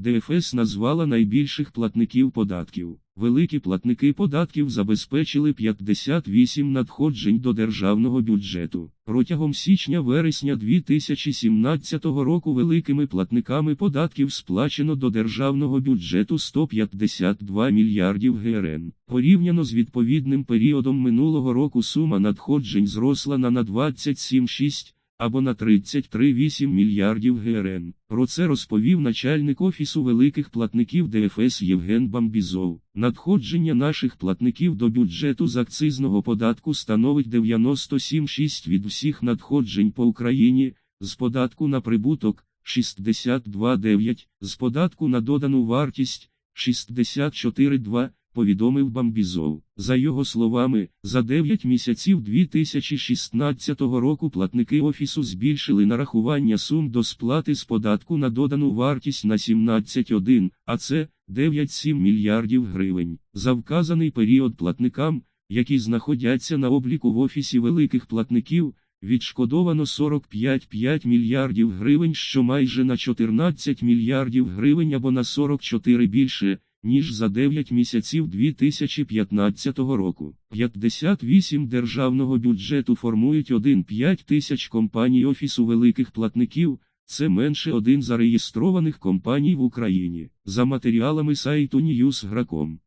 ДФС назвала найбільших платників податків. Великі платники податків забезпечили 58 надходжень до державного бюджету. Протягом січня-вересня 2017 року великими платниками податків сплачено до державного бюджету 152 мільярдів грн. Порівняно з відповідним періодом минулого року сума надходжень зросла на на 27,6 або на 33,8 мільярдів грн. Про це розповів начальник Офісу великих платників ДФС Євген Бамбізов. Надходження наших платників до бюджету з акцизного податку становить 97,6 від всіх надходжень по Україні, з податку на прибуток 62,9, з податку на додану вартість 64,2 повідомив Бамбізов. За його словами, за 9 місяців 2016 року платники Офісу збільшили нарахування сум до сплати з податку на додану вартість на 17,1, а це 9,7 мільярдів гривень. За вказаний період платникам, які знаходяться на обліку в Офісі великих платників, Відшкодовано 45,5 мільярдів гривень, що майже на 14 мільярдів гривень або на 44 більше, ніж за 9 місяців 2015 року. 58 державного бюджету формують 1,5 тисяч компаній Офісу великих платників, це менше один зареєстрованих компаній в Україні. За матеріалами сайту Newsgrakом.